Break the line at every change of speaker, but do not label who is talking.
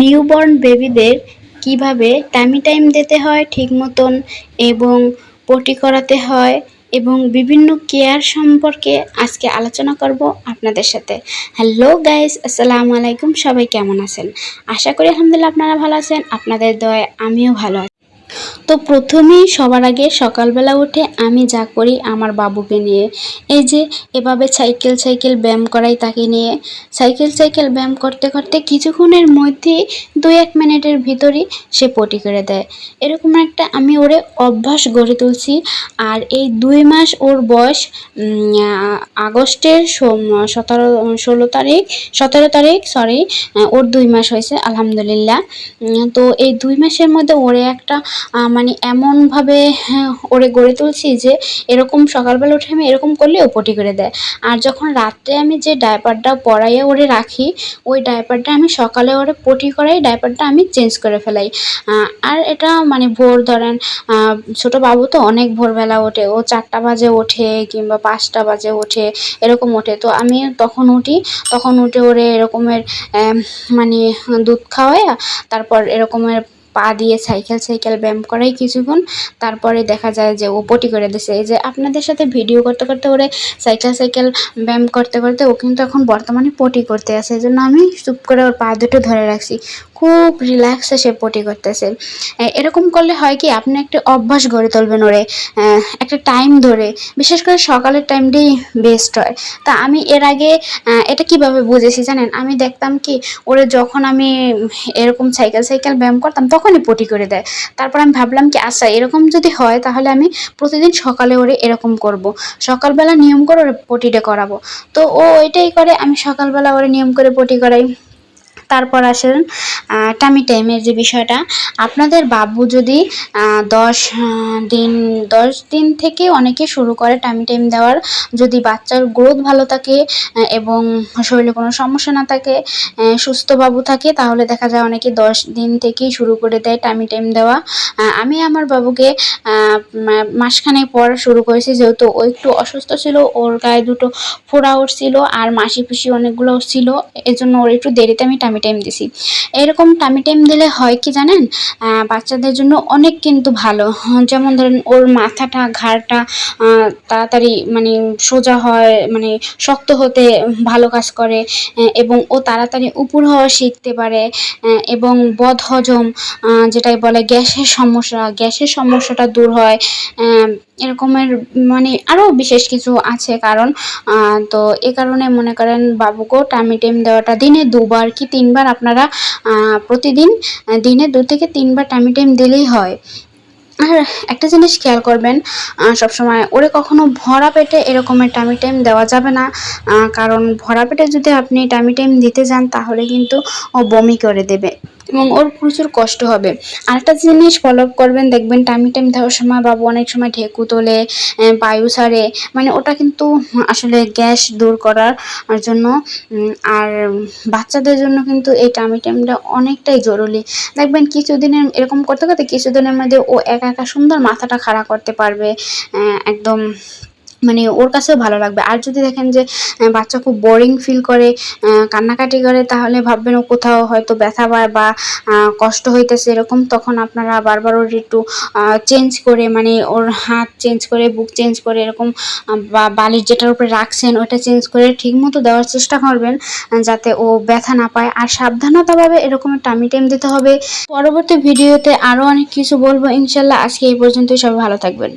Newborn বেবিদের কীভাবে টাইমি time দিতে হয় ঠিক মতন এবং পটি করাতে হয় এবং বিভিন্ন কেয়ার সম্পর্কে আজকে আলোচনা করব আপনাদের সাথে। হ্যালো গাইস, আসসালামু আলাইকুম, সবাই কেমন আছেন? আশা করি আলহামদুলিল্লাহ আপনারা ভালো আছেন, আপনাদের দয়ে আমিও ভালো আছি। তো প্রথমেই সবার আগে সকালবেলা উঠে আমি যা করি আমার বাবুকে নিয়ে। এই যে এভাবে সাইকেল সাইকেল ব্যায়াম করাই তাকে নিয়ে। সাইকেল সাইকেল ব্যায়াম করতে করতে কিছুক্ষণের মধ্যেই দু এক মিনিটের ভিতরই সে পটি করে দেয়। এরকম একটা আমি ওরে অভ্যাস গড়ে তুলছি। আর এই দুই মাস ওর বয়স আগস্টের সতেরো, ষোলো তারিখ, সতেরো তারিখ সরি ওর দুই মাস হয়েছে, আলহামদুলিল্লাহ। তো এই দুই মাসের মধ্যে ওরে একটা মানে এমনভাবে হ্যাঁ, ওরে গড়ে তুলছি যে এরকম সকালবেলা উঠে আমি এরকম করলে ও পটি করে দেয়। আর যখন রাত্রে আমি যে ডায়পারটা পরাইয়ে ওরে রাখি ওই ডায়পারটা আমি সকালে ওরে পটি করাই ডায়পারটা আমি চেঞ্জ করে ফেলাই। আর এটা মানে ভোর ধরেন ছোট বাবু তো অনেক ভোরবেলা ওঠে ও চারটা বাজে ওঠে কিংবা পাঁচটা বাজে ওঠে এরকম ওঠে। তো আমি তখন উঠি তখন উঠে ওরে এরকমের মানে দুধ খাওয়াই তারপর এরকমের পা দিয়ে সাইকেল সাইকেল ব্যায়াম করাই কিছুক্ষণ। তারপরে দেখা যায় যে ও পটি করে দিছে। এই যে আপনাদের সাথে ভিডিও করতে করতে ওরে সাইকেল সাইকেল ব্যায়াম করতে করতে ও কিন্তু এখন বর্তমানে পটি করতে আসে এই জন্য আমি চুপ করে ওর পা দুটো ধরে রাখছি। খুব রিল্যাক্সে সে পটি করতেছে। এরকম করলে হয় কি, আপনি একটা অভ্যাস গড়ে তুলবেন ওরে একটা টাইম ধরে। বিশেষ করে সকালের টাইমটাই বেস্ট হয়। তা আমি এর আগে এটা কীভাবে বুঝেছি জানেন? আমি দেখতাম কি, ওরে যখন আমি এরকম সাইকেল সাইকেল ব্যায়াম করতাম, তখনই পটি করে দেয়। তারপর আমি ভাবলাম কি আচ্ছা এরকম যদি হয়, তাহলে আমি প্রতিদিন সকালে ওরে এরকম করব। সকালবেলা নিয়ম করে ওরে পটিটা করাবো। তো ও ওইটাই করে, আমি সকালবেলা ওরে নিয়ম করে পটি করাই। তারপর আসেন টামি টাইমের যে বিষয়টা। আপনাদের বাবু যদি দশ দিন দশ দিন থেকে অনেকে শুরু করে টামি টাইম দেওয়ার, যদি বাচ্চার গ্রোথ ভালো থাকে এবং শরীরে কোনো সমস্যা না থাকে সুস্থ বাবু থাকে, তাহলে দেখা যায় অনেকে দশ দিন থেকেই শুরু করে দেয় টামি টাইম দেওয়া। আমি আমার বাবুকে মাসখানেক পর শুরু করেছি, যেহেতু ও একটু অসুস্থ ছিল, ওর গায়ে দুটো ফোড়া উঠছিল আর মাসি পিসি অনেকগুলো ছিল, এজন্য ওর একটু দেরিতে আমি টামি টাইম দিছি। এরকম টামি টাইম দিলে হয় কি জানেন? বাচ্চাদের জন্য অনেক কিন্তু ভালো। যেমন ধরেন ওর মাথাটা, ঘাড়টা তাড়াতাড়ি মানে সোজা হয় মানে শক্ত হতে ভালো কাজ করে এবং ও তাড়াতাড়ি উপর হওয়া শিখতে পারে এবং বদ হজম যেটাই বলে গ্যাসের সমস্যা, গ্যাসের সমস্যাটা দূর হয়। আহ, এরকমের মানে আরও বিশেষ কিছু আছে কারণ তো এ কারণে মনে করেন বাবুকেও টাইমে টাইম দেওয়াটা দিনে দুবার কি তিনবার আপনারা প্রতিদিন দিনে দু থেকে তিনবার টাইমে টাইম দিলেই হয়। আর একটা জিনিস খেয়াল করবেন সবসময় ওরে কখনো ভরা পেটে এরকমের টাইমি টাইম দেওয়া যাবে না। কারণ ভরা পেটে যদি আপনি টাইমি টাইম দিতে যান তাহলে কিন্তু ও বমি করে দেবে। এবং ওর প্রচুর কষ্ট হবে। আরেকটা জিনিস ফলো আপ করবেন, দেখবেন টাইমি টাইম দেওয়ার সময় বাবু অনেক সময় ঢেকু তোলে বায়ু ছাড়ে মানে ওটা কিন্তু আসলে গ্যাস দূর করার জন্য আর বাচ্চাদের জন্য কিন্তু এই টাইমি টাইমটা অনেকটাই জরুরি। দেখবেন কিছুদিনের এরকম করতে করতে কিছুদিনের মধ্যে ও একা একা সুন্দর মাথাটা খাড়া করতে পারবে একদম মানে ওর কাছেও ভালো লাগবে। আর যদি দেখেন যে বাচ্চা খুব বোরিং ফিল করে কান্নাকাটি করে, তাহলে ভাববেন ও কোথাও হয়তো ব্যথা পায় বা কষ্ট হইতেছে এরকম, তখন আপনারা বারবার ওর একটু চেঞ্জ করে মানে ওর হাত চেঞ্জ করে, বুক চেঞ্জ করে, এরকম বা বালির যেটার উপরে রাখছেন, ওটা চেঞ্জ করে ঠিক মতো দেওয়ার চেষ্টা করবেন যাতে ও ব্যথা না পায়। আর সাবধানতাভাবে এরকম টামি টাইম দিতে হবে। পরবর্তী ভিডিওতে আরও অনেক কিছু বলব। ইনশাল্লাহ আজকে এই পর্যন্তই। সবাই ভালো থাকবেন।